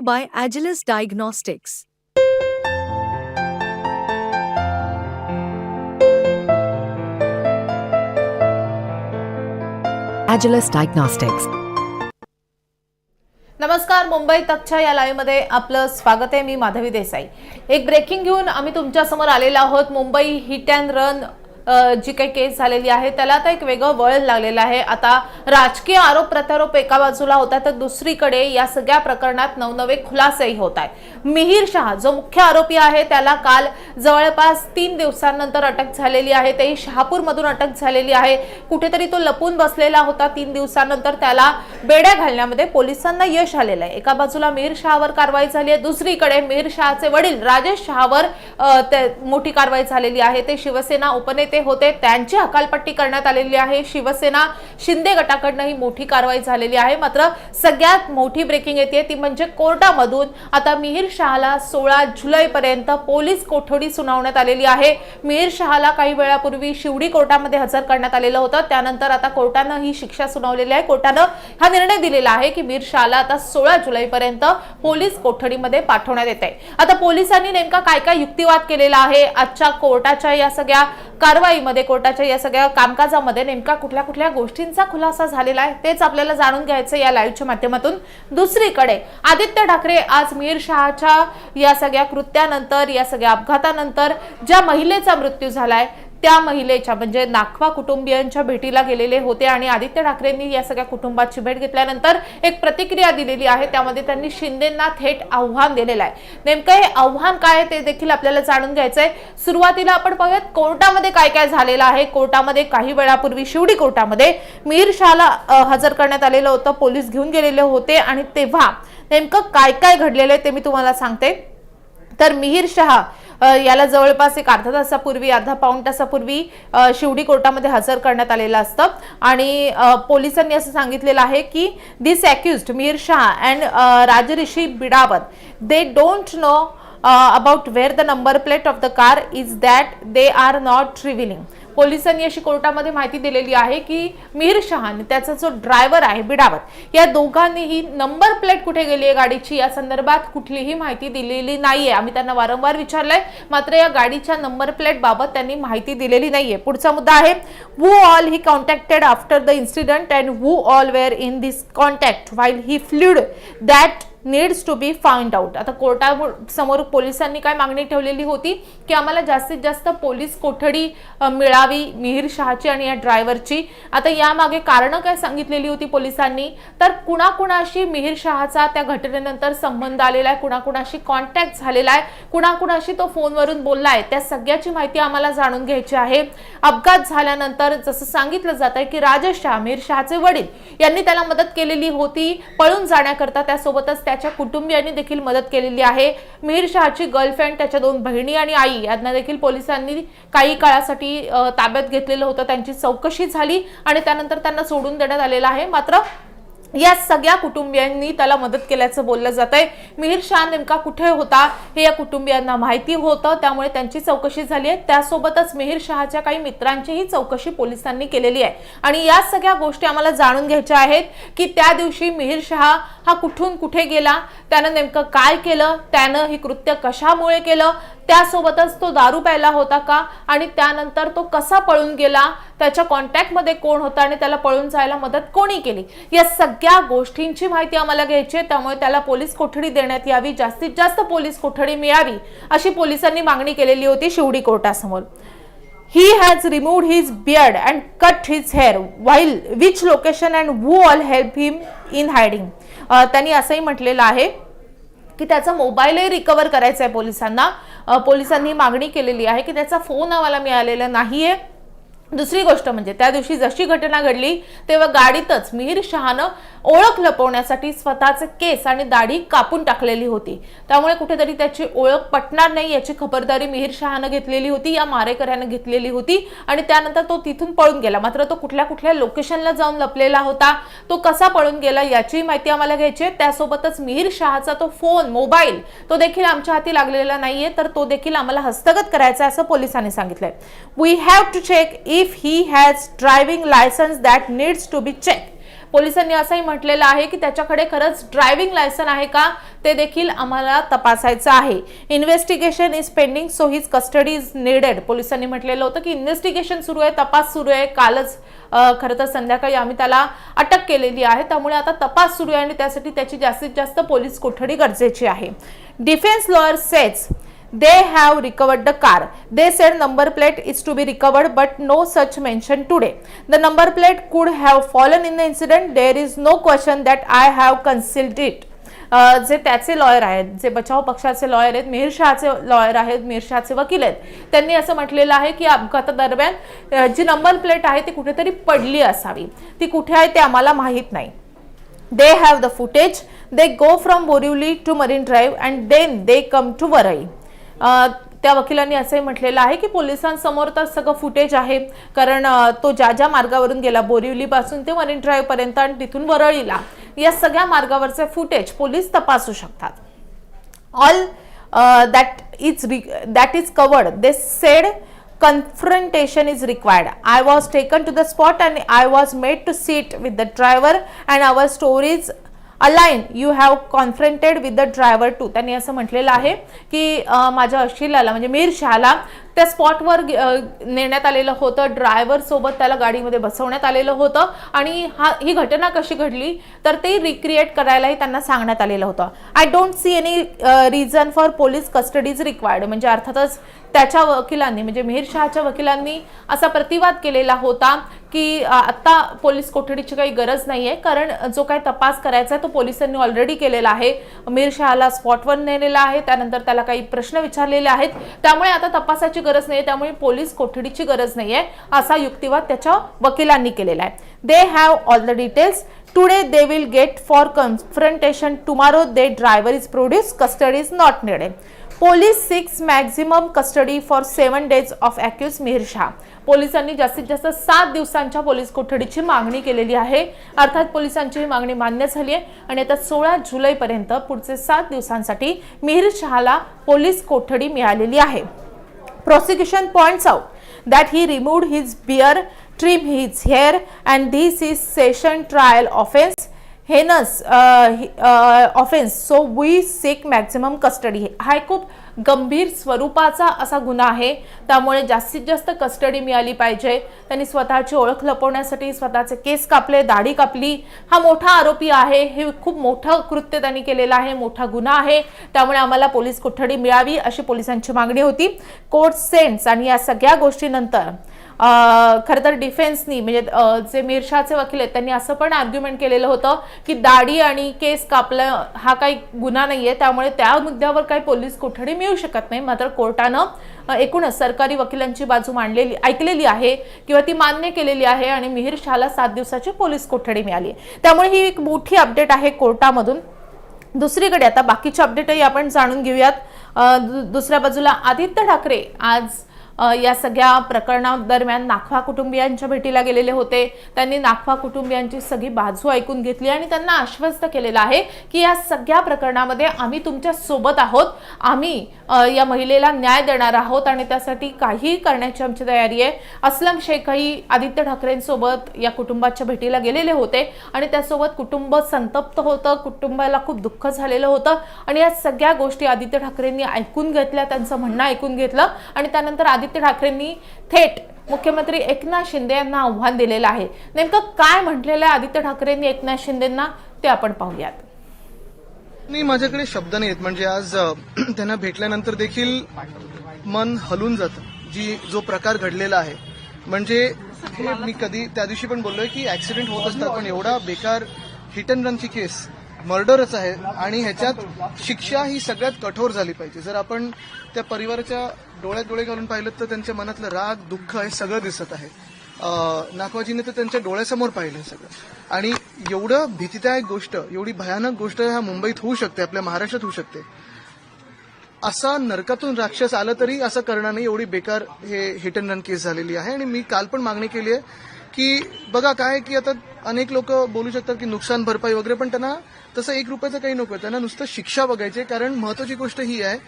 you by Agilus Diagnostics. Agilus Diagnostics. नमस्कार मुंबई तकच्या या लाईव्हमध्ये आपलं स्वागत आहे मी माधवी देसाई एक ब्रेकिंग घेऊन आम्ही तुमच्यासमोर आलेलो आहोत मुंबई हिट अँड रन जी काही केस झालेली आहे त्याला आता एक वेगळं वळण लागलेलं आहे. आता राजकीय आरोप प्रत्यारोप एका बाजूला होता तर दुसरीकडे या सगळ्या प्रकरणात नवनवे खुलासेही होत आहेत. मिहीर शहा जो मुख्य आरोपी आहे त्याला काल जवळपास तीन दिवसांनंतर अटक झालेली आहे. तेही शहापूरमधून अटक झालेली आहे. कुठेतरी तो लपून बसलेला होता तीन दिवसानंतर. त्याला बेड्या घालण्यामध्ये पोलिसांना यश आलेलं आहे. एका बाजूला मिहीर शहावर कारवाई झाली आहे. दुसरीकडे मिहीर शहाचे वडील राजेश शहावर ते- मोठी कारवाई झालेली आहे. ते शिवसेना उपनेते होते त्यांची हकालपट्टी करण्यात आलेली आहे. शिवसेना शिंदे गटाकडनं ही मोठी कारवाई झालेली आहे. मात्र सगळ्यात मोठी ब्रेकिंग येते ती म्हणजे कोर्टामधून. आता मिहीर शहाला सोळा जुलै पर्यंत पोलीस कोठडी सुनावण्यात आलेली आहे. मिहीर शहाला काही वेळापूर्वी शिवडी कोर्टामध्ये हजर करण्यात आलेलं होतं. त्यानंतर आता कोर्टानं ही शिक्षा सुनावलेली आहे. कोर्टानं हा निर्णय दिलेला आहे की मिहीर शहाला आता सोळा जुलैपर्यंत पोलीस कोठडीमध्ये पाठवण्यात येत आहे आता पोलिसांनी नेमका काय काय युक्तिवाद केलेला आहे? आजच्या कोर्टाच्या या सगळ्या कारवाईमध्ये कोर्टाच्या या सगळ्या कामकाजामध्ये नेमका कुठल्या कुठल्या गोष्टींचा खुलासा झालेला आहे तेच आपल्याला जाणून घ्यायचं या लाईव्हच्या माध्यमातून. दुसरीकडे आदित्य ठाकरे आज मीर शहाच्या या सगळ्या कृत्यानंतर या सगळ्या अपघातानंतर ज्या महिलेचा मृत्यू झालाय त्या महिलेच्या म्हणजे नाखवा कुटुंबियांच्या भेटीला गेलेले होते आणि आदित्य ठाकरेंनी या सगळ्या कुटुंबाची भेट घेतल्यानंतर एक प्रतिक्रिया दिलेली आहे. त्यामध्ये त्यांनी शिंदेना थेट आव्हान दिलेलं आहे. नेमकं हे आव्हान काय आहे ते देखील आपल्याला जाणून घ्यायचंय. सुरुवातीला आपण पाहूयात कोर्टामध्ये काय काय झालेलं आहे. कोर्टामध्ये काही वेळापूर्वी शिवडी कोर्टामध्ये मीर शहाला हजर करण्यात आलेलं होतं. पोलीस घेऊन गेलेले होते आणि तेव्हा नेमकं काय काय घडलेलं आहे ते मी तुम्हाला सांगते. तर मिहीर शहा याला जवळपास एक अर्धा तासापूर्वी अर्धा पाऊण तासापूर्वी शिवडी कोर्टामध्ये हजर करण्यात आलेलं असतं. आणि पोलिसांनी असं सांगितलेलं आहे की this accused Mir Shah and Rajrishi Bidawat they don't know about where the number plate of the car is that they are not revealing पोलिसांनी अशी कोर्टामध्ये माहिती दिलेली आहे की मिहीर शहा आणि त्याचा जो ड्रायव्हर आहे बिडावत या दोघांनीही नंबर प्लेट कुठे गेली आहे गाडीची? या संदर्भात कुठलीही माहिती दिलेली नाहीये. आम्ही त्यांना वारंवार विचारलंय मात्र या गाडीच्या नंबर प्लेट बाबत त्यांनी माहिती दिलेली नाहीये. पुढचा मुद्दा आहे who all he contacted after the incident and who all were in this contact while he fled that needs to be find out आता कोर्टासमोर पोलिसांनी काय मागणी ठेवलेली होती की आम्हाला जास्तीत जास्त पोलीस कोठडी मिळावी मिहीर शहाची आणि या ड्रायव्हरची. आता यामागे कारणं काय सांगितलेली होती पोलिसांनी? तर कुणाकुणाशी मिहीर शहाचा त्या घटनेनंतर संबंध आलेला आहे कुणाकुणाशी कॉन्टॅक्ट झालेला आहे कुणाकुणाशी तो फोनवरून बोलला आहे त्या सगळ्याची माहिती आम्हाला जाणून घ्यायची आहे. अपघात झाल्यानंतर जसं सांगितलं जात आहे की राजेश शाह मिहीर शहाचे वडील यांनी त्याला मदत केलेली होती पळून जाण्याकरता त्यासोबतच त्याच्या कुटुंबियांनी देखील मदत केलेली आहे. मिहीर शहाची गर्लफ्रेंड त्याच्या दोन बहिणी आणि आई यांना देखील पोलिसांनी काही काळासाठी ताब्यात घेतलेलं होतं. त्यांची चौकशी झाली आणि त्यानंतर त्यांना सोडून देण्यात आलेलं आहे. मात्र या सगळ्या कुटुंबियांनी त्याला मदत केल्याचं बोललं जात आहे मिहीर शाह नेमका कुठे होता हे या कुटुंबियांना माहिती होतं. त्यामुळे त्यांची चौकशी झाली आहे. त्यासोबतच मिहीर शहाच्या काही मित्रांचीही चौकशी पोलिसांनी केलेली आहे. आणि या सगळ्या गोष्टी आम्हाला जाणून घ्यायच्या आहेत की त्या दिवशी मिहीर शहा हा कुठून कुठे गेला त्यानं नेमकं काय केलं त्यानं ही कृत्य कशामुळे केलं त्यासोबतच तो दारू प्यायला होता का आणि त्यानंतर तो कसा पळून गेला त्याच्या कॉन्टॅक्टमध्ये कोण होता आणि त्याला पळून जायला मदत कोणी केली? या सग सगळ्या गोष्टींची माहिती आम्हाला घ्यायची आहे त्यामुळे त्याला पोलीस कोठडी देण्यात यावी जास्तीत जास्त पोलीस कोठडी मिळावी अशी पोलिसांनी मागणी केलेली होती Sewri कोर्टासमोर. He has removed his beard and cut his hair while which location and who all help him in hiding त्यांनी असंही म्हटलेलं आहे की त्याचा मोबाईलही रिकवर करायचा आहे पोलिसांना पोलिसांनी मागणी केलेली आहे की त्याचा फोन आम्हाला मिळालेला नाही आहे दुसरी गोष्ट म्हणजे त्या दिवशी जशी घटना घडली तेव्हा गाडीतच मिहीर शहानं ओळख लपवण्यासाठी स्वतःचे केस आणि दाढी कापून टाकलेली होती. त्यामुळे कुठेतरी त्याची ओळख पटणार नाही याची खबरदारी मिहीर शहानं घेतलेली होती या मारेकऱ्यानं घेतलेली होती आणि त्यानंतर तो तिथून पळून गेला. मात्र तो कुठल्या कुठल्या लोकेशनला जाऊन लपलेला होता तो कसा पळून गेला याची माहिती आम्हाला घ्यायची आहे. त्यासोबतच मिहीर शहाचा तो फोन मोबाईल तो देखील आमच्या हाती लागलेला नाहीये तर तो देखील आम्हाला हस्तगत करायचा आहे असं पोलिसांनी सांगितलंय. We have to check if he has driving licence that needs to be check पोलिसांनी असंही म्हटलेलं आहे की त्याच्याकडे खरंच ड्रायव्हिंग लायसन आहे का ते देखील आम्हाला तपासायचं आहे. Investigation is pending so his custody is needed पोलिसांनी म्हटलेलं होतं की इन्व्हेस्टिगेशन सुरू आहे तपास सुरू आहे. कालच खरं तर संध्याकाळी आम्ही त्याला अटक केलेली आहे. त्यामुळे आता तपास सुरू आहे आणि त्यासाठी त्याची जास्तीत जास्त पोलीस कोठडी गरजेची आहे. Defence lawyer sets they have recovered the car they said number plate is to be recovered but no such mention today the number plate could have fallen in the incident there is no question that I have concealed it जे त्याचे lawyer आहेत जे बचाव पक्षाचे lawyer आहेत Mehar शहाचे lawyer आहेत मेहर शहाचे वकील आहेत त्यांनी असं म्हटलेलं आहे की अपघातादरम्यान जी नंबर प्लेट आहे ती कुठेतरी पडली असावी ती कुठे आहे ते आम्हाला माहीत नाही they have the footage they go from Borivali to Marine Drive and then they come to Worli त्या वकिलांनी असंही म्हटलेलं आहे की पोलिसांसमोर तर सगळं फुटेज आहे. कारण तो ज्या ज्या मार्गावरून गेला बोरिवलीपासून ते मरीन ड्राईव्हपर्यंत आणि तिथून वरळीला या सगळ्या मार्गावरचे फुटेज पोलीस तपासू शकतात. All that is that is covered they said confrontation is required I was taken to the spot and I was made to sit with the driver and our stories align you have confronted with the driver to त्यांनी असं म्हटलेलं आहे की माझ्या अशिलाला म्हणजे मीर शहाला त्या स्पॉटवर नेण्यात आलेलं होतं. ड्रायव्हरसोबत त्याला गाडीमध्ये बसवण्यात आलेलं होतं. आणि हा ही घटना कशी घडली तर ते रिक्रिएट करायलाही त्यांना सांगण्यात आलेलं होतं. I don't see any reason for police custodies required म्हणजे अर्थातच त्याच्या वकिलांनी म्हणजे मिहिर शहाच्या वकिलांनी असा प्रतिवाद केलेला होता की आत्ता आता पोलीस कोठडीची काही गरज नाहीये. कारण जो काही तपास करायचा आहे तो पोलिसांनी ऑलरेडी केलेला आहे. मिहिर शहाला स्पॉटवर नेलेला आहे. त्यानंतर त्याला काही प्रश्न विचारलेले आहेत. त्यामुळे आता तपासाची गरज नाही त्यामुळे पोलीस कोठडीची गरज नाहीये असा युक्तिवाद त्याच्या वकिलांनी केलेला आहे. They have all the details today they will get for confrontation tomorrow the driver is produce custody is not needed police seeks maximum custody for seven days of accuse Mihir Shah पोलिसांनी जास्तीत जास्त सात दिवसांच्या police कोठडीची मागणी केलेली आहे. अर्थात पोलिसांची ही मागणी मान्य झाली आहे. आणि आता सोळा जुलैपर्यंत पुढचे सात दिवसांसाठी मिहिर शहाला पोलीस कोठडी मिळालेली आहे. Prosecution points out that he removed his beard trim his hair and this is session trial offense. Heinous offence so we seek maximum custody हा एक खूप गंभीर स्वरूपाचा असा गुन्हा आहे. त्यामुळे जास्तीत जास्त कस्टडी मिळाली पाहिजे. त्यांनी स्वतःची ओळख लपवण्यासाठी स्वतःचे केस कापले दाढी कापली. हा मोठा आरोपी आहे. हे खूप मोठं कृत्य त्यांनी केलेलं आहे. मोठा गुन्हा आहे. त्यामुळे आम्हाला पोलीस कोठडी मिळावी अशी पोलिसांची मागणी होती. कोर्ट सेंट्स आणि या सगळ्या गोष्टीनंतर खरं तर डिफेन्सनी म्हणजे जे मिरशाचे वकील आहेत त्यांनी असं पण आर्ग्युमेंट केलेलं होतं की दाढी आणि केस कापलं हा काही गुन्हा नाही आहे त्यामुळे त्या मुद्द्यावर काही पोलीस कोठडी मिळू शकत नाही. मात्र कोर्टानं एकूणच सरकारी वकिलांची बाजू मांडलेली ऐकलेली आहे किंवा ती मान्य केलेली आहे आणि मिहिर शहाला सात दिवसाची पोलीस कोठडी मिळाली. त्यामुळे ही एक मोठी अपडेट आहे कोर्टामधून. दुसरीकडे आता बाकीचे अपडेटही आपण जाणून घेऊयात. दु- दुसऱ्या बाजूला आदित्य ठाकरे आज या सगळ्या प्रकरणादरम्यान नाखवा कुटुंबियांच्या भेटीला गेलेले होते. त्यांनी नाखवा कुटुंबियांची सगळी बाजू ऐकून घेतली आणि त्यांना आश्वस्त केलेलं आहे की या सगळ्या प्रकरणामध्ये आम्ही तुमच्यासोबत आहोत. आम्ही या महिलेला न्याय देणार आहोत आणि त्यासाठी काही करण्याची आमची तयारी आहे. असलम शेखही आदित्य ठाकरेंसोबत या कुटुंबाच्या भेटीला गेलेले होते आणि त्यासोबत कुटुंब संतप्त होतं कुटुंबाला खूप दुःख झालेलं होतं आणि या सगळ्या गोष्टी आदित्य ठाकरेंनी ऐकून घेतल्या त्यांचं म्हणणं ऐकून घेतलं आणि त्यानंतर आदित्य आदित्य ठाकरेंनी थेट मुख्यमंत्री एकनाथ शिंदे यांना आव्हान दिलेलं आहे. नेमकं काय म्हटलेलं आहे आदित्य ठाकरेंनी एकनाथ शिंदेंना? ते आपण पाहूयात. नाही माझ्याकडे शब्द नाहीत म्हणजे आज त्यांना भेटल्यानंतर देखील मन हलून जातं जी जो प्रकार घडलेला आहे. म्हणजे हे मी कधी त्या दिवशी पण बोललोय की ऍक्सिडेंट होत असतात पण एवढा बेकार हिट अँड रनची केस मर्डरच आहे आणि ह्याच्यात शिक्षा ही सगळ्यात कठोर झाली पाहिजे. जर आपण त्या परिवाराच्या डोळ्यात डोळे घालून पाहिलं तर त्यांच्या मनातलं राग दुःख हे सगळं दिसत आहे. नागवाजीने तर त्यांच्या डोळ्यासमोर पाहिलं सगळं. आणि एवढं भीतीदायक गोष्ट एवढी भयानक गोष्ट ह्या मुंबईत होऊ शकते आपल्या महाराष्ट्रात होऊ शकते. असा नरकातून राक्षस आलं तरी असं करणार नाही एवढी बेकार हे हिट अँड रन केस झालेली आहे. आणि मी काल पण मागणी केली आहे की बघा काय की आता अनेक लोक बोलू शकतात की नुकसान भरपाई वगैरे पण त्यांना तसं एक रुपयाचं काही नको त्यांना नुसतं शिक्षा बघायची कारण महत्वाची गोष्ट ही आहे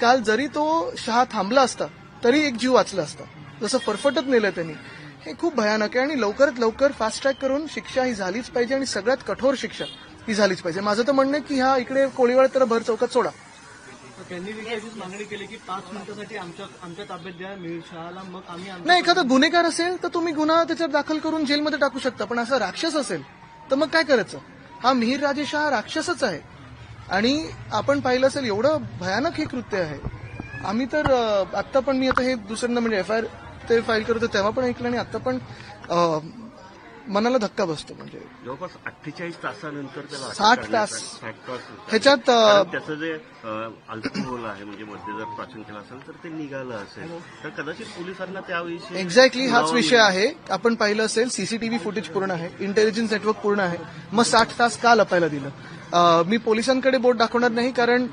काल जरी तो शहा थांबला असता तरी एक जीव वाचला असता. जसं फरफटत नेलं त्यांनी. हे खूप भयानक आहे आणि लवकरात लवकर फास्ट ट्रॅक करून शिक्षा ही झालीच पाहिजे आणि सगळ्यात कठोर शिक्षा ही झालीच पाहिजे. माझं तर म्हणणं आहे की ह्या इकडे कोळीवाड तर भर चौकात सोडा. त्यांनी देखील अशीच मागणी केली की पाच मिनिटासाठी आमच्या आमच्या ताब्यात द्या मिहिर शहाला मग आम्ही आमच्या नाही एखादा गुन्हेगार असेल तर तुम्ही गुन्हा त्याच्यात दाखल करून जेलमध्ये टाकू शकता. पण असा राक्षस असेल तर मग काय करायचं? हा मिहीर राजेश हा राक्षसच आहे. आणि आपण पाहिलं असेल एवढं भयानक हे कृत्य आहे. आम्ही तर अं, आत्ता पण मी आता हे दुसऱ्यांदा म्हणजे एफ आय आर ते फाईल करतो तेव्हा पण ऐकलं आणि आता पण अं, मनाला धक्का बसतो म्हणजे. जवळपास अठ्ठेचाळीस तासानंतर त्याला अटक 60 करण्यात तास. आली. 60 तास. ह्याच्यात, त्याचं जे अल्कोहोल आहे म्हणजे मध्ये जर प्राचीन केलं असेल तर ते निघालं असेल. तर कदाचित पोलिसांना त्याविषयी एक्झॅक्टली हाच विषय आहे. आपण पाहिलं असेल सीसीटीव्ही फुटेज पूर्ण आहे इंटेलिजन्स नेटवर्क पूर्ण आहे. मग साठ तास का लपायला दिलं? मी पोलिसांकडे बोट दाखवणार नाही कारण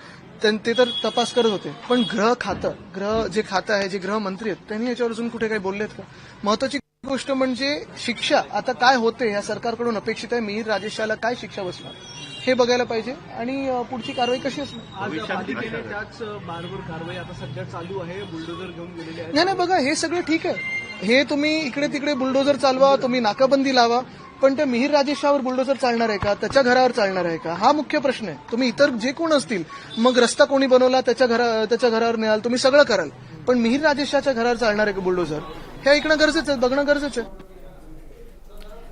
ते तर तपास करत होते. पण गृह खातं गृह जे खातं आहे जे गृहमंत्री आहेत त्यांनी याच्यावर अजून कुठे काही बोललेत का? महत्वाची गोष्ट म्हणजे शिक्षा. आता काय होते या सरकारकडून अपेक्षित आहे. मिहीर राजेशाला काय शिक्षा बसणार? हे बघायला पाहिजे. आणि पुढची कारवाई कशी असणार? आज पालिकेने त्याच बारवर कारवाई आता सध्या चालू आहे. बुलडोजर घेऊन गेलेले आहेत. नाही नाही बघा हे सगळं ठीक आहे. हे तुम्ही इकडे तिकडे बुलडोजर चालवा तुम्ही नाकाबंदी लावा. पण त्या मिहीर राजेशावर बुलडोजर चालणार आहे का? त्याच्या घरावर चालणार आहे का? हा मुख्य प्रश्न आहे. तुम्ही इतर जे कोण असतील मग रस्ता कोणी बनवला त्याच्या घरा त्याच्या घरावर न्याल तुम्ही सगळं कराल. पण मिहीर राजेशाच्या घरावर चालणार आहे का बुलडोजर हे ऐकणं गरजेचं आहे बघणं गरजेचं आहे.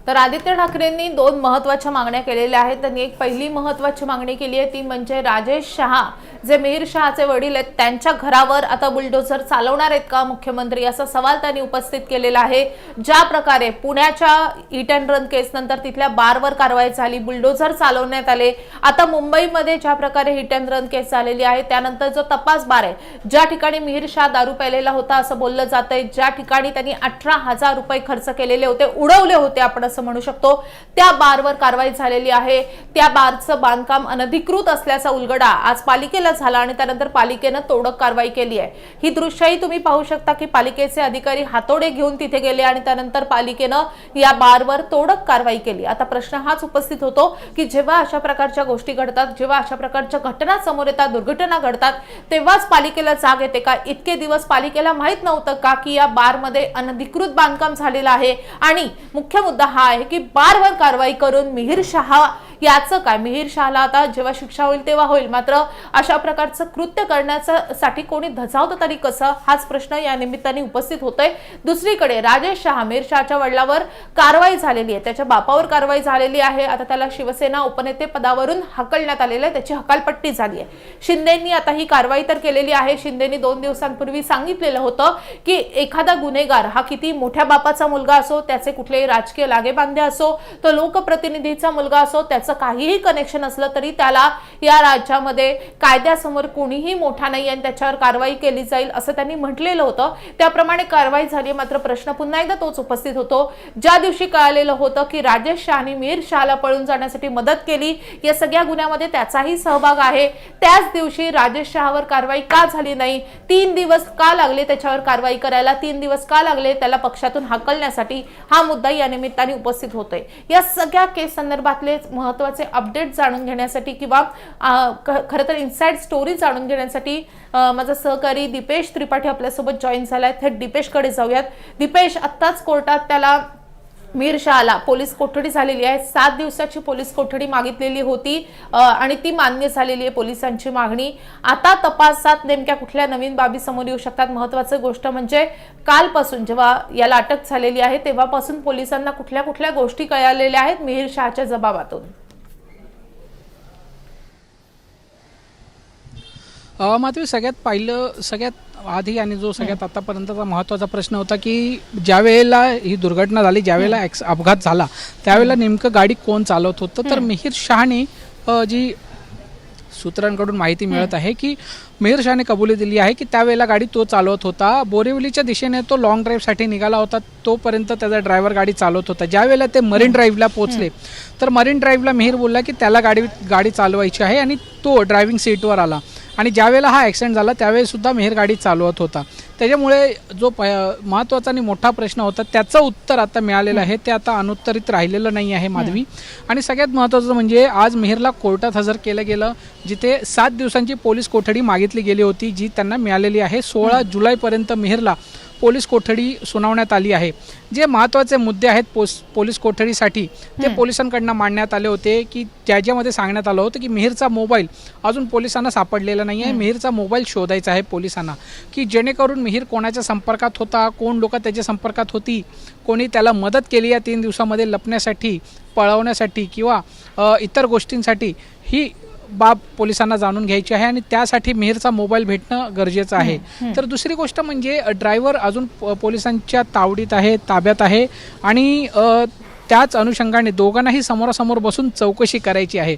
तर आदित्य ठाकरेंनी दोन महत्त्वाच्या मागण्या केलेल्या आहेत. त्यांनी एक पहिली महत्वाची मागणी केली आहे ती म्हणजे राजेश शहा जे मिहीर शहाचे वडील आहेत त्यांच्या घरावर आता बुलडोझर चालवणार आहेत का मुख्यमंत्री? असा सवाल त्यांनी उपस्थित केलेला आहे. ज्या प्रकारे पुण्याच्या इट अँड रन केस नंतर तिथल्या बारवर कारवाई झाली बुलडोझर चालवण्यात आले. आता मुंबईमध्ये ज्या प्रकारे हिट अँड रन केस झालेली आहे त्यानंतर जो तपास बार आहे ज्या ठिकाणी मिहीर शाह दारू प्यालेला होता असं बोललं जात आहे ज्या ठिकाणी त्यांनी अठरा हजार रुपये खर्च केलेले होते उडवले होते आपण असं म्हणू शकतो. त्या बारवर कारवाई झालेली आहे. त्या बारचं बांधकाम अनधिकृत असल्याचा उलगडा आज पालिकेला झाला आणि त्यानंतर पालिकेनं तोडक कारवाई केली आहे. ही दृश्यही तुम्ही पाहू शकता की पालिकेचे अधिकारी हातोडे घेऊन तिथे गेले आणि त्यानंतर पालिकेनं या बारवर तोडक कारवाई केली. आता प्रश्न हाच उपस्थित होतो की जेव्हा अशा प्रकारच्या गोष्टी घडतात जेव्हा अशा प्रकारच्या घटना समोर येतात दुर्घटना घडतात तेव्हाच पालिकेला जाग येते का? इतके दिवस पालिकेला माहीत नव्हतं का की या बारमध्ये अनधिकृत बांधकाम झालेलं आहे? आणि मुख्य मुद्दा हा आहे की बारवर कारवाई करून मिहीर शहा याचं काय? मिहीर शहाला आता जेव्हा शिक्षा होईल तेव्हा होईल. मात्र अशा प्रकारचं कृत्य करण्याचं साठी कोणी धजावतं तरी कसं? हाच प्रश्न या निमित्ताने उपस्थित होतोय. दुसरीकडे राजेश शहा मिहीर शहाच्या वडिलावर कारवाई झालेली आहे. त्याच्या बापावर कारवाई झालेली आहे. आता त्याला शिवसेना उपनेते पदावरून हकलण्यात आलेलं आहे. त्याची हकालपट्टी झाली आहे. शिंदेंनी आता ही कारवाई तर केलेली आहे. शिंदेनी दोन दिवसांपूर्वी सांगितलेलं होतं की एखादा गुन्हेगार हा किती मोठ्या बापाचा मुलगा असो त्याचे कुठलेही राजकीय लागेबांधे असो तो लोकप्रतिनिधीचा मुलगा असो त्याचं काहीही कनेक्शन असलं तरी त्याला या राज्यामध्ये कायद्यासमोर कोणीही मोठा नाही आणि त्याच्यावर कारवाई केली जाईल असं त्यांनी म्हटलेलं होतं. त्याप्रमाणे कारवाई झाली मात्र प्रश्न पुन्हा एकदा तोच उपस्थित होतो. ज्या दिवशी कळालेलं होतं की राजेश शहाने मीर शहाला पळून जाण्यासाठी मदत केली या सगळ्या गुन्ह्यामध्ये त्याचाही सहभाग आहे. त्याच दिवशी राजेश शहावर कारवाई का झाली नाही? तीन दिवस का लागले त्याच्यावर कारवाई करायला? तीन दिवस का लागले? त्याला पक्षातून हाकलण्यासाठी हा मुद्दा या निमित्ताने उपस्थित होतोय. या सगळ्या केस संदर्भातले महत्त्वाचे अपडेट जाणून घेण्यासाठी किंवा ख- खरं तर इन्साइड स्टोरी जाणून घेण्यासाठी माझा सहकारी दीपेश त्रिपाठी आपल्यासोबत जॉईन झालाय. थेट दीपेशकडे जाऊयात. दीपेश आत्ताच कोर्टात त्याला मीर शहाला पोलीस कोठडी झालेली आहे. सात दिवसाची पोलीस कोठडी मागितलेली होती आणि ती मान्य झालेली आहे पोलिसांची मागणी. आता तपासात नेमक्या कुठल्या नवीन बाबी समोर येऊ शकतात? महत्वाची गोष्ट म्हणजे कालपासून जेव्हा याला अटक झालेली आहे तेव्हापासून पोलिसांना कुठल्या कुठल्या गोष्टी कळालेल्या आहेत मिहीर शहाच्या जबाबातून? मात्र सगळ्यात पहिलं सगळ्यात आधी आणि जो सगळ्यात आतापर्यंतचा महत्त्वाचा प्रश्न होता की ज्या वेळेला ही दुर्घटना झाली ज्या वेळेला ॲक्स अपघात झाला त्यावेळेला नेमकं गाडी कोण चालवत होतं? तर मिहीर शहाने जी सूत्रांकडून माहिती मिळत आहे की मिहीर शहाने कबुली दिली आहे की त्यावेळेला गाडी तो चालवत होता. बोरिवलीच्या दिशेने तो लॉंग ड्राईव्हसाठी निघाला होता. तोपर्यंत त्याचा ड्रायव्हर गाडी चालवत होता. ज्यावेळेला ते मरीन ड्राईव्हला पोहोचले तर मरीन ड्राईव्हला मिहीर बोलला की त्याला गाडी गाडी चालवायची आहे आणि तो ड्रायव्हिंग सीटवर आला. आणि ज्यावेळेला हा ॲक्सिडेंट झाला त्यावेळेस सुद्धा मेहर गाडी चालवत होता. त्याच्यामुळे जो प महत्त्वाचा आणि मोठा प्रश्न होता त्याचं उत्तर आता मिळालेलं आहे. ते आता अनुत्तरित राहिलेलं नाही आहे माधवी. आणि सगळ्यात महत्त्वाचं म्हणजे आज मेहरला कोर्टात हजर केलं गेलं जिथे सात दिवसांची पोलीस कोठडी मागितली गेली होती जी त्यांना मिळालेली आहे. सोळा जुलैपर्यंत मेहरला पोलीस कोठडी सुनावण्यात आली आहे. जे महत्त्वाचे मुद्दे आहेत पोस पोलीस कोठडीसाठी ते पोलिसांकडनं मांडण्यात आले होते की ज्याच्यामध्ये सांगण्यात आलं होतं की मिहीरचा मोबाईल अजून पोलिसांना सापडलेला नाही आहे. मिहीरचा मोबाईल शोधायचा आहे पोलिसांना की जेणेकरून मिहीर कोणाच्या संपर्कात होता कोण लोक त्याच्या संपर्कात होती कोणी त्याला मदत केली या तीन दिवसामध्ये लपण्यासाठी पळवण्यासाठी किंवा इतर गोष्टींसाठी ही बाब पोलिसांना जाणून घ्यायची आहे आणि त्यासाठी मिहीरचा मोबाईल भेटणं गरजेचं आहे. तर दुसरी गोष्ट म्हणजे ड्रायव्हर अजून पोलिसांच्या तावडीत आहे ताब्यात आहे आणि त्याच अनुषंगाने दोघांनाही समोरासमोर बसून चौकशी करायची आहे.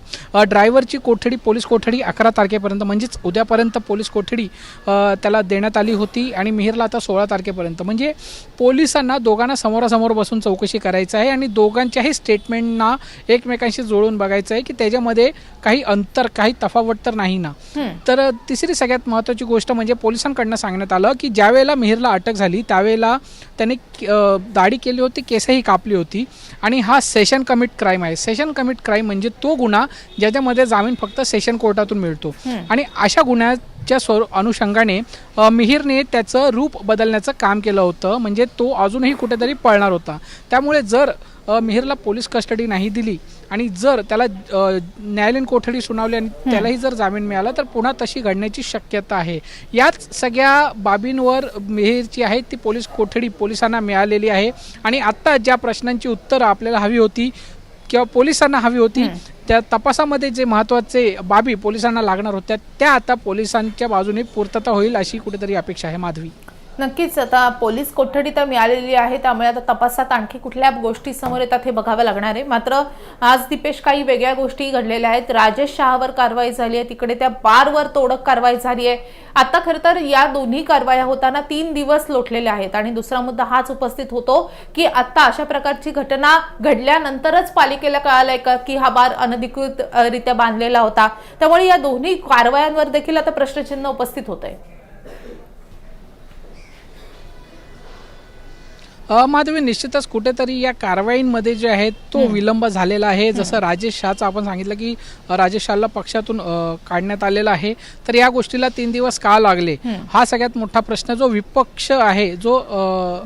ड्रायव्हरची कोठडी पोलीस कोठडी अकरा तारखेपर्यंत म्हणजेच उद्यापर्यंत पोलीस कोठडी त्याला देण्यात आली होती आणि मिहीरला आता सोळा तारखेपर्यंत. म्हणजे पोलिसांना दोघांना समोरासमोर बसून चौकशी करायचं आहे आणि दोघांच्याही स्टेटमेंटना एकमेकांशी जोडून बघायचं आहे की त्याच्यामध्ये काही अंतर काही तफावत तर नाही ना. तर तिसरी सगळ्यात महत्त्वाची गोष्ट म्हणजे पोलिसांकडनं सांगण्यात आलं की ज्या वेळेला मिहीरला अटक झाली त्यावेळेला त्याने दाढी केली होती केसही कापली होती. आणि हा सेशन कमिट क्राईम आहे. सेशन कमिट क्राईम म्हणजे तो गुन्हा ज्याच्यामध्ये जामीन फक्त सेशन कोर्टातून मिळतो. आणि अशा गुन्ह्याच्या स्वर अनुषंगाने मिहीरने त्याचं रूप बदलण्याचं काम केलं होतं. म्हणजे तो अजूनही कुठेतरी पळणार होता. त्यामुळे जर मिहीरला पोलीस कस्टडी नाही दिली. आणि जर त्याला न्यायालयीन कोठडी सुनावली आणि त्यालाही जर जामीन मिळाला तर पुन्हा तशी घडण्याची शक्यता आहे. याच सगळ्या बाबींवर मिहीरची आहे ती पोलीस कोठडी पोलिसांना मिळालेली आहे. आणि आत्ता ज्या प्रश्नांची उत्तरं आपल्याला हवी होती किंवा पोलिसांना हवी होती त्या तपासामध्ये जे महत्त्वाचे बाबी पोलिसांना लागणार होत्या त्या आता पोलिसांच्या बाजूने पूर्तता होईल अशी कुठेतरी अपेक्षा आहे माधवी. नक्कीच आता पोलीस कोठडी तर मिळालेली आहे त्यामुळे आता तपासात आणखी कुठल्या गोष्टी समोर येतात हे बघावं लागणार आहे. मात्र आज दीपेश काही वेगळ्या गोष्टी घडलेल्या आहेत. राजेश शहावर कारवाई झाली आहे तिकडे त्या बारवर तोडक कारवाई झाली आहे. आता खरं तर या दोन्ही कारवाया होताना तीन दिवस लोटलेले आहेत आणि दुसरा मुद्दा हाच उपस्थित होतो की आता अशा प्रकारची घटना घडल्यानंतरच पालिकेला कळालंय का की हा बार अनधिकृत रित्या बांधलेला होता? त्यामुळे या दोन्ही कारवायांवर देखील आता प्रश्नचिन्ह उपस्थित होत आहे माधवी निश्चितच कुठेतरी या कारवाईंमध्ये जे आहे तो विलंब झालेला आहे. जसं राजेश शहाचं आपण सांगितलं की राजेश शहाला पक्षातून काढण्यात आलेला आहे. तर या गोष्टीला तीन दिवस का लागले? हा सगळ्यात मोठा प्रश्न जो विपक्ष आहे जो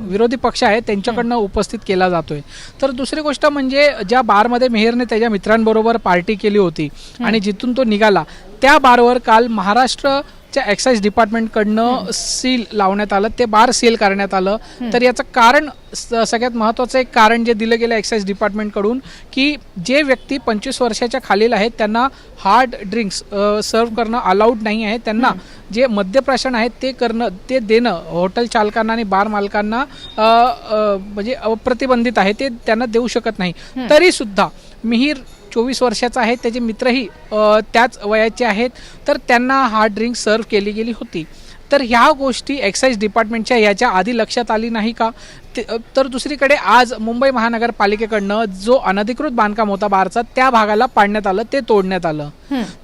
विरोधी पक्ष आहे त्यांच्याकडनं उपस्थित केला जातोय. तर दुसरी गोष्ट म्हणजे ज्या बारमध्ये मेहरने त्याच्या मित्रांबरोबर पार्टी केली होती आणि जिथून तो निघाला त्या बारवर काल महाराष्ट्र च्या एक्साईज डिपार्टमेंटकडनं सील लावण्यात आलं. ते बार सील करण्यात आलं. तर याचं कारण सगळ्यात महत्त्वाचं एक कारण जे दिलं गेलं एक्साईज डिपार्टमेंटकडून की जे व्यक्ती पंचवीस वर्षाच्या खालील आहेत त्यांना हार्ड ड्रिंक्स सर्व करणं अलाउड नाही आहे. त्यांना जे मद्यप्राशन आहेत ते करणं ते देणं हॉटेल चालकांना आणि बार मालकांना म्हणजे प्रतिबंधित आहे ते त्यांना देऊ शकत नाही. तरी सुद्धा मिहीर चोवीस वर्षाचा आहे त्याचे मित्रही त्याच वयाचे आहेत तर त्यांना हार्ड ड्रिंक सर्व केली गेली होती. तर ह्या गोष्टी एक्साईज डिपार्टमेंटच्या याच्या आधी लक्षात आली नाही का? तर दुसरीकडे आज मुंबई महानगरपालिकेकडनं जो अनधिकृत बांधकाम होता बारचा त्या भागाला पाडण्यात आलं ते तोडण्यात आलं.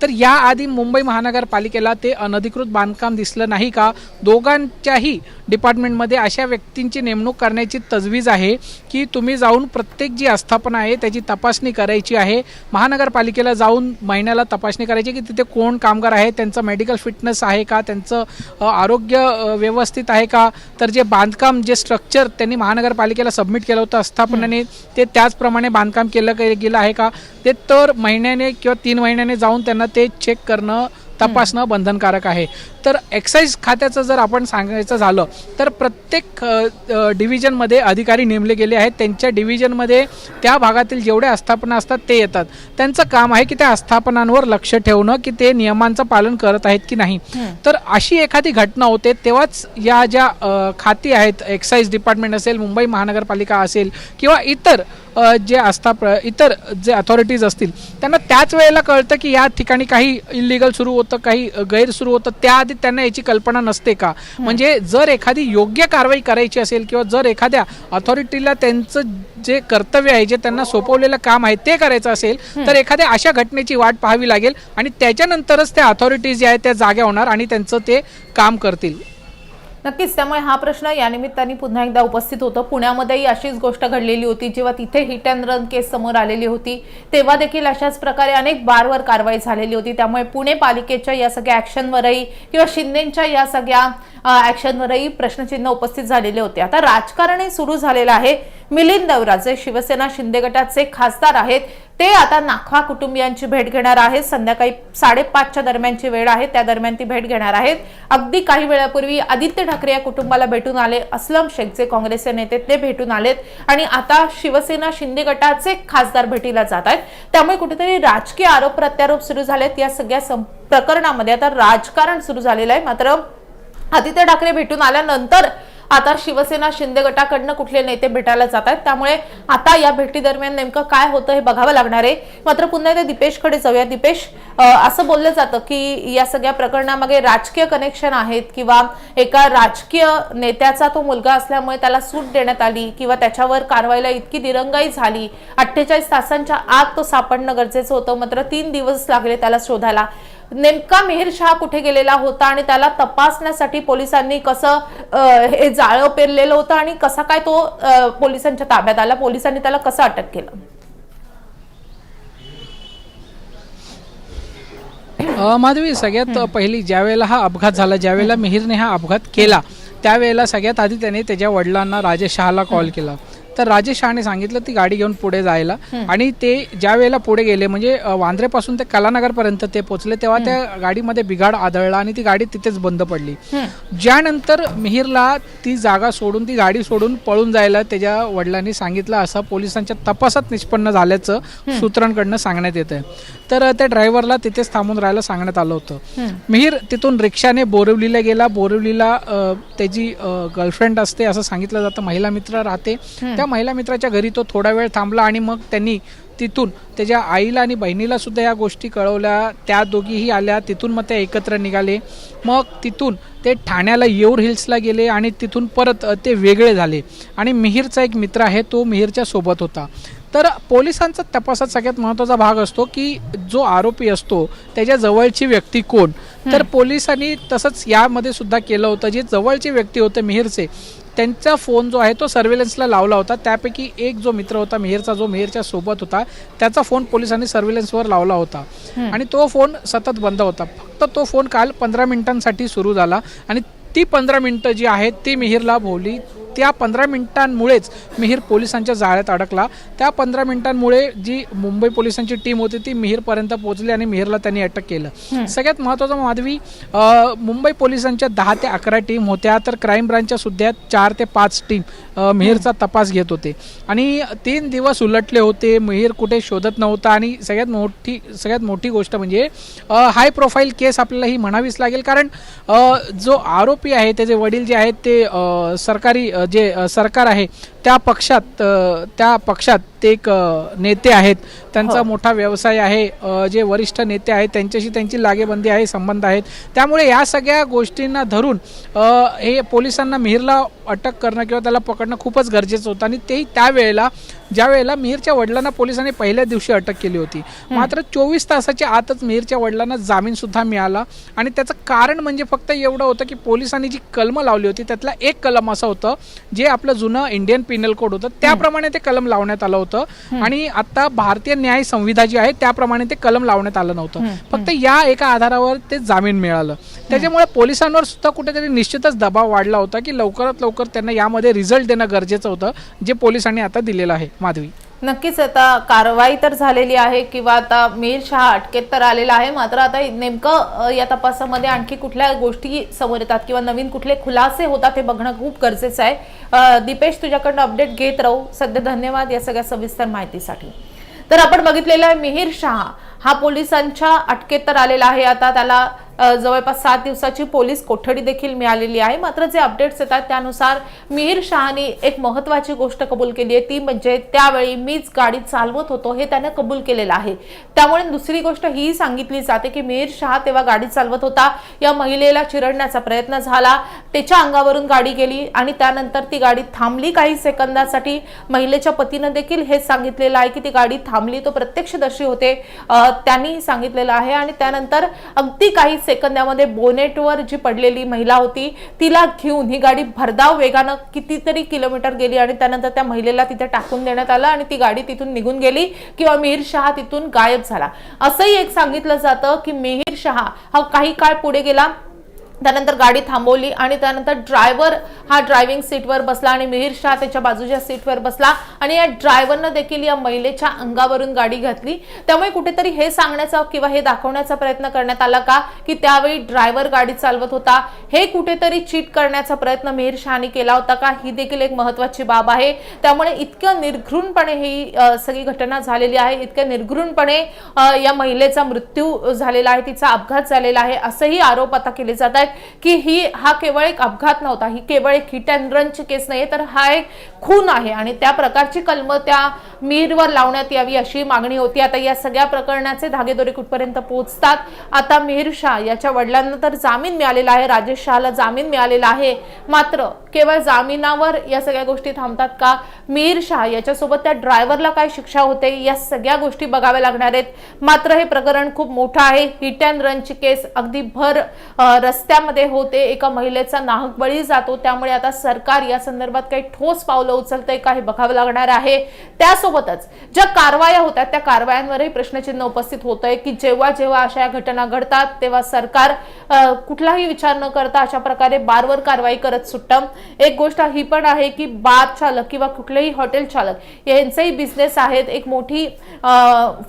तर याआधी मुंबई महानगरपालिकेला ते अनधिकृत बांधकाम दिसलं नाही का? दोघांच्याही डिपार्टमेंटमध्ये अशा व्यक्तींची नेमणूक करण्याची तजवीज आहे की तुम्ही जाऊन प्रत्येक जी आस्थापना आहे त्याची तपासणी करायची आहे. महानगरपालिकेला जाऊन महिन्याला तपासणी करायची की तिथे कोण कामगार आहे त्यांचं मेडिकल फिटनेस आहे का त्यांचं आरोग्य व्यवस्थित आहे का? तर जे बांधकाम जे स्ट्रक्चर त्यांनी महानगरपालिकेला सबमिट केलं होतं आस्थापनाने. ते त्याचप्रमाणे बांधकाम केलं गेलं आहे का? ते तर महिन्याने किंवा तीन महिन्याने जाऊन त्यांना ते चेक करणं तपासणं बंधनकारक आहे. तर एक्साईज खात्याचं जर आपण सांगायचं झालं तर प्रत्येक डिव्हिजनमध्ये अधिकारी नेमले गेले आहेत. त्यांच्या डिव्हिजनमध्ये त्या भागातील जेवढ्या आस्थापना असतात ते येतात. त्यांचं काम आहे की त्या आस्थापनांवर लक्ष ठेवणं की ते नियमांचं पालन करत आहेत की नाही. तर अशी एखादी घटना होते तेव्हाच या ज्या खाती आहेत एक्साईज डिपार्टमेंट असेल मुंबई महानगरपालिका असेल किंवा इतर जे आस्थाप इतर जे अथॉरिटीज असतील त्यांना त्याच वेळेला कळतं की या ठिकाणी काही इलिगल सुरू होतं काही गैर सुरू होतं. त्याआधी त्यांना याची कल्पना नसते का? म्हणजे जर एखादी योग्य कारवाई करायची असेल किंवा जर एखाद्या अथॉरिटीला त्यांचं जे कर्तव्य आहे जे त्यांना सोपवलेलं काम आहे ते करायचं असेल तर एखाद्या अशा घटनेची वाट पाहावी लागेल आणि त्याच्यानंतरच त्या अथॉरिटीज जे आहेत त्या जाग्या होणार आणि त्यांचं ते काम करतील. नक्कीच त्यामुळे हा प्रश्न या निमित्ताने पुन्हा एकदा उपस्थित होतो. पुण्यामध्येही अशीच गोष्ट घडलेली होती जेव्हा तिथे हिट अँड रन केस समोर आलेली होती तेव्हा देखील अशाच प्रकारे अनेक बारवर कारवाई झालेली होती. त्यामुळे पुणे पालिकेच्या या सगळ्या ऍक्शनवरही किंवा शिंदेच्या या सगळ्या ऍक्शनवरही प्रश्नचिन्ह उपस्थित झालेले होते. आता राजकारणही सुरू झालेलं आहे. मिलिंद देवरा शिवसेना शिंदे गटाचे खासदार आहेत ते आता नाखवा कुटुंबियांची भेट घेणार आहेत. संध्याकाळी साडेपाचच्या दरम्यानची वेळ आहे. त्या दरम्यान ती भेट घेणार आहेत. अगदी काही वेळापूर्वी आदित्य ठाकरे या कुटुंबाला भेटून आले. अस्लम शेख जे काँग्रेसचे नेते ते भेटून आलेत. आणि आता शिवसेना शिंदे गटाचे खासदार भेटीला जात आहेत. त्यामुळे कुठेतरी राजकीय आरोप प्रत्यारोप सुरू झालेत. या सगळ्या सं- प्रकरणामध्ये आता राजकारण सुरू झालेलं आहे. मात्र आदित्य ठाकरे भेटून आल्यानंतर आता शिवसेना शिंदे गटाकडनं कुठले नेते भेटायला जात आहेत? त्यामुळे आता या भेटी दरम्यान नेमकं काय होतं हे बघावं लागणार आहे. मात्र पुन्हा ते दिपेशकडे जाऊया. दिपेश असं बोललं जातं की या सगळ्या प्रकरणामागे राजकीय कनेक्शन आहेत किंवा एका राजकीय नेत्याचा तो मुलगा असल्यामुळे त्याला सूट देण्यात आली किंवा त्याच्यावर कारवाईला इतकी दिरंगाई झाली. अठ्ठेचाळीस तासांच्या आत तो सापडणं गरजेचं होतं. मात्र तीन दिवस लागले त्याला शोधायला. नेमका मिहिर शहा कुठे गेलेला होता आणि त्याला तपासण्यासाठी पोलिसांनी कसं हे जाळं पेरलेलं होतं आणि कसा काय तो पोलिसांच्या ताब्यात आला? पोलिसांनी त्याला कसं अटक केलं? माधवी सगळ्यात पहिली ज्या वेळेला हा अपघात झाला ज्या वेळेला मिहिरने हा अपघात केला त्यावेळेला सगळ्यात आधी त्याने त्याच्या वडिलांना राजेश शहाला कॉल केला. तर राजेश शहाने सांगितलं ती गाडी घेऊन पुढे जायला. आणि ते ज्या वेळेला पुढे गेले म्हणजे वांद्रेपासून ते कलानगर पर्यंत ते पोहोचले तेव्हा त्या गाडीमध्ये बिघाड आढळला आणि ती गाडी तिथेच बंद पडली. ज्यानंतर मिहिरला ती जागा सोडून ती गाडी सोडून पळून जायला त्याच्या वडिलांनी सांगितलं असं पोलिसांच्या तपासात निष्पन्न झाल्याचं सूत्रांकडनं सांगण्यात येत आहे तर त्या ड्रायव्हरला तिथेच थांबून राहायला सांगण्यात आलं होतं. मिहिर तिथून रिक्षाने बोरिवलीला गेला. बोरिवलीला त्याची गर्लफ्रेंड असते असं सांगितलं जातं. महिला मित्र राहते. त्या महिला मित्राच्या घरी तो थोडा वेळ थांबला आणि मग त्यांनी तिथून त्याच्या आईला आणि बहिणीला सुद्धा या गोष्टी कळवल्या. त्या दोघीही आल्या. तिथून मग त्या एकत्र निघाले. मग तिथून ते ठाण्याला येऊर हिल्सला गेले आणि तिथून परत ते वेगळे झाले. आणि मिहिरचा एक मित्र आहे तो मिहिरच्या सोबत होता. तर पोलिसांचा तपासात सगळ्यात महत्त्वाचा भाग असतो की जो आरोपी असतो त्याच्या जवळची व्यक्ती कोण? तर पोलिसांनी तसंच यामध्ये सुद्धा केलं होतं. जे जवळचे व्यक्ती होते मिहिरचे त्यांचा फोन जो आहे तो सर्व्हिलन्सला लावला होता. त्यापैकी एक जो मित्र होता मिहिरचा जो मिहिरच्या सोबत होता त्याचा फोन पोलिसांनी सर्व्हिलन्सवर लावला होता. आणि तो फोन सतत बंद होता. फक्त तो फोन काल पंधरा मिनिटांसाठी सुरू झाला आणि ती पंधरा मिनिटं जी आहेत ती मिहिरला भोवली त्या पंधरा मिनिटांमुळेच मिहिर पोलिसांच्या जाळ्यात अडकला. त्या पंधरा मिनिटांमुळे जी मुंबई पोलिसांची टीम होती ती मिहिरपर्यंत पोहोचली आणि मिहिरला त्यांनी अटक केलं. सगळ्यात महत्त्वाचं माधवी मुंबई पोलिसांच्या दहा ते अकरा टीम होत्या तर क्राईम ब्रांचच्या सुद्धा चार ते पाच टीम मिहिरचा तपास घेत होते. आणि तीन दिवस उलटले होते मिहिर कुठे शोधत नव्हता आणि सगळ्यात मोठी सगळ्यात मोठी गोष्ट म्हणजे हाय प्रोफाईल केस आपल्याला ही म्हणावीच लागेल. कारण जो आरोपी आहे त्याचे वडील जे आहेत ते सरकारी जे सरकार आहे त्या पक्षात त्या पक्षात ते एक नेते आहेत. त्यांचा मोठा व्यवसाय आहे जे वरिष्ठ नेते आहेत त्यांच्याशी त्यांची लागेबंदी आहे संबंध आहेत. त्यामुळे या सगळ्या गोष्टींना धरून हे पोलिसांना मिहिरला अटक करणं किंवा त्याला पकडणं खूपच गरजेचं होतं आणि तेही त्यावेळेला ज्या वेळेला मिहिरच्या वडिलांना पोलिसांनी पहिल्या दिवशी अटक केली होती. मात्र चोवीस तासाच्या आतच मिहिरच्या वडिलांना जामीन सुद्धा मिळाला आणि त्याचं कारण म्हणजे फक्त एवढं होतं की पोलिसांनी जी कलमं लावली होती त्यातला एक कलम असं होतं जे आपलं जुनं इंडियन पिनल कोड होतं त्याप्रमाणे ते कलम लावण्यात आलं होतं. आणि आता भारतीय न्याय संविधा जी आहे त्याप्रमाणे ते कलम लावण्यात आलं नव्हतं. फक्त या एका आधारावर ते जामीन मिळालं. त्याच्यामुळे पोलिसांवर सुद्धा कुठेतरी निश्चितच दबाव वाढला होता की लवकरात लवकर त्यांना यामध्ये रिझल्ट देणं गरजेचं होतं जे पोलिसांनी आता दिलेलं आहे. माधवी. नक्कीच आता कारवाई तर झालेली आहे किंवा आता मीर शहा अटकेत तर आलेला आहे. मात्र आता नेमकं या तपासामध्ये आणखी कुठल्या गोष्टी समोर येतात किंवा नवीन कुठले खुलासे होतात हे बघणं खूप गरजेचं आहे. दीपेश तुझ्याकडनं अपडेट घेत राहू. सध्या धन्यवाद या सगळ्या सविस्तर माहितीसाठी. तर आपण बघितलेलं आहे मिहिर शहा हा पोलिसांच्या अटकेत तर आलेला आहे. आता त्याला जवळपास सात दिवसाची पोलीस कोठडी देखील मिळालेली आहे. मात्र जे अपडेट्स येतात त्यानुसार मिहिर शहानी एक महत्वाची गोष्ट कबूल केली आहे. ती म्हणजे त्यावेळी मीच गाडी चालवत होतो हे त्यानं कबूल केलेलं आहे. त्यामुळे दुसरी गोष्ट ही सांगितली जाते की मिहिर शहा तेव्हा गाडी चालवत होता. या महिलेला चिरडण्याचा प्रयत्न झाला. त्याच्या अंगावरून गाडी गेली आणि त्यानंतर ती गाडी थांबली काही सेकंदासाठी. महिलेच्या पतीनं देखील हेच सांगितलेलं आहे की ती गाडी थांबली. तो प्रत्यक्षदर्शी होते. त्यांनी सांगितलेलं आहे आणि त्यानंतर अगदी काही सेकंदामध्ये बोनेटवर जी पडलेली महिला होती तिला घेऊन ही गाडी भरधाव वेगानं कितीतरी किलोमीटर गेली आणि त्यानंतर त्या महिलेला तिथे टाकून देण्यात आलं आणि ती गाडी तिथून निघून गेली किंवा मिहिर शहा तिथून गायब झाला. असंही एक सांगितलं जातं की मिहिर शहा हा काही काळ पुढे गेला. त्यानंतर गाडी थांबवली आणि त्यानंतर ड्रायव्हर हा ड्रायव्हिंग सीटवर बसला आणि मिहिर शाह त्याच्या बाजूच्या सीटवर बसला. आणि या ड्रायव्हरनं देखील या महिलेच्या अंगावरून गाडी घातली. त्यामुळे कुठेतरी हे सांगण्याचा किंवा हे दाखवण्याचा प्रयत्न करण्यात आला का? की त्यावेळी ड्रायव्हर गाडी चालवत होता. हे कुठेतरी चीट करण्याचा प्रयत्न मिहिर शहानी केला होता का? ही देखील एक महत्वाची बाब आहे. त्यामुळे इतकं निर्घृणपणे ही सगळी घटना झालेली आहे. इतक्या निर्घृणपणे या महिलेचा मृत्यू झालेला आहे तिचा अपघात झालेला आहे असंही आरोप आता केले जात आहेत. की ही हा केवळ एक अपघात नव्हता ही केवळ एक हिट अँड रनची केस नाही तर हा एक खून आहे. आणि त्या प्रकारची कलम त्या मीरवर लावण्यात यावी अशी मागणी होती. आता या सगळ्या प्रकरणाचे धागेदोरे कुठपर्यंत पोहोचतात? आता मिहीर शाह याच्या वडिलांना तर जामीन मिळालेला आहे राजेश शहाला जामीन मिळालेला आहे. मात्र केवळ जामिनावर या सगळ्या गोष्टी थांबतात का? मिहिर शाह याच्यासोबत त्या ड्रायव्हरला काय शिक्षा होते? या सगळ्या गोष्टी बघाव्या लागणार आहेत. मात्र हे प्रकरण खूप मोठं आहे. हिट अँड रनची केस अगदी भर रस्त्या जिल्ह्यामध्ये होते एका महिलेचा नाहक बळी जातो त्यामुळे आता सरकार या संदर्भात काही ठोस पावलं उचलतंय का हे बघावं लागणार आहे. त्यासोबतच ज्या कारवाया होतात त्या कारवायांवरही प्रश्नचिन्ह उपस्थित होत आहे की जेव्हा जेव्हा अशा या घटना घडतात तेव्हा सरकार कुठलाही विचार न करता अशा प्रकारे बारवर कारवाई करत सुटतं एक गोष्ट ही पण आहे की बार चालक किंवा कुठलेही हॉटेल चालक यांचेही बिझनेस आहेत. एक मोठी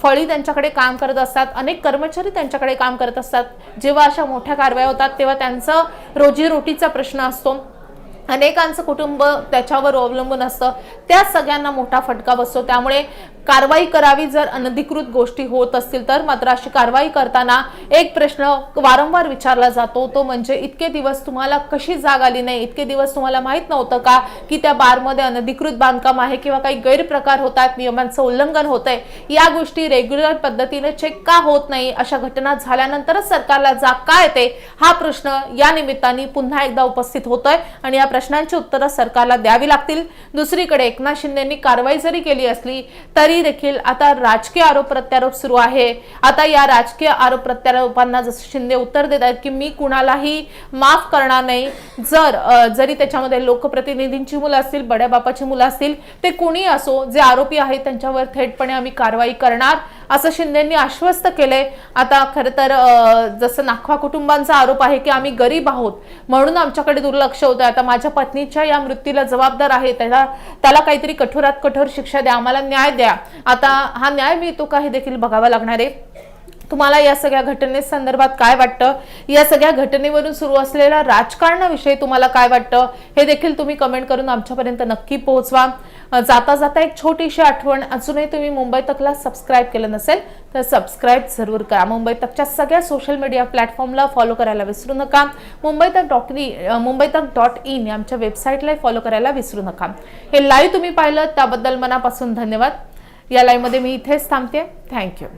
फळी त्यांच्याकडे काम करत असतात. अनेक कर्मचारी त्यांच्याकडे काम करत असतात. जेव्हा अशा मोठ्या कारवाया होतात तेव्हा त्यांचं रोजीरोटीचा प्रश्न असतो. अनेकांचं कुटुंब त्याच्यावर अवलंबून असतं. त्या सगळ्यांना मोठा फटका बसतो. त्यामुळे कारवाई करावी जर अनधिकृत गोष्टी होत असतील तर मात्र अशी कारवाई करताना एक प्रश्न वारंवार विचारला जातो. तो म्हणजे इतके दिवस तुम्हाला कशी जाग आली नाही? इतके दिवस तुम्हाला माहीत नव्हतं का की त्या बारमध्ये अनधिकृत बांधकाम आहे किंवा काही गैरप्रकार होत आहेत नियमांचं उल्लंघन होत आहे? या गोष्टी रेग्युलर पद्धतीने चेक का होत नाही? अशा घटना झाल्यानंतरच सरकारला जाग का येते? हा प्रश्न या निमित्ताने पुन्हा एकदा उपस्थित होतोय आणि या प्रश्नांची उत्तरं सरकारला द्यावी लागतील. दुसरीकडे एकनाथ शिंदेनी कारवाई जरी केली असली तरी देखील आता राजकीय आरोप प्रत्यारोप सुरू आहे. आता या राजकीय आरोप प्रत्यारोपांना जसं शिंदे उत्तर देत आहेत की मी कुणालाही माफ करणार नाही. जर जरी त्याच्यामध्ये लोकप्रतिनिधींची मुलं असतील बड्या बापाची मुलं असतील ते कुणी असो जे आरोपी आहेत त्यांच्यावर थेटपणे आम्ही कारवाई करणार असं शिंदेंनी आश्वस्त केलंय. आता खरं तर जसं नाखवा कुटुंबांचा आरोप आहे की आम्ही गरीब आहोत म्हणून आमच्याकडे दुर्लक्ष होतं. आता माझ्या पत्नीच्या या मृत्यूला जबाबदार आहे. त्याला त्याला काहीतरी कठोरात कठोर शिक्षा द्या आम्हाला न्याय द्या. आता हा न्याय मिळतो का हे देखील बघावा लागणार आहे. तुम्हाला या सगळ्या घटने संदर्भात काय वाटतं? या सगळ्या घटनेवरून सुरू असलेल्या राजकारणाविषयी तुम्हाला काय वाटतं? हे देखील तुम्ही कमेंट करून आमच्यापर्यंत नक्की पोहोचवा. जाता जाता एक छोटीशी आठवण. अजूनही तुम्ही मुंबई तकला सबस्क्राईब केलं नसेल तर सबस्क्राईब जरूर करा. मुंबई तकच्या सगळ्या सोशल मीडिया प्लॅटफॉर्मला फॉलो करायला विसरू नका. मुंबई तक डॉट मुंबई तक डॉट इन या आमच्या वेबसाईटला फॉलो करायला विसरू नका. हे लाईव्ह तुम्ही पाहिलं त्याबद्दल मनापासून धन्यवाद. या लाईव्हमध्ये मी इथेच थांबते. थँक्यू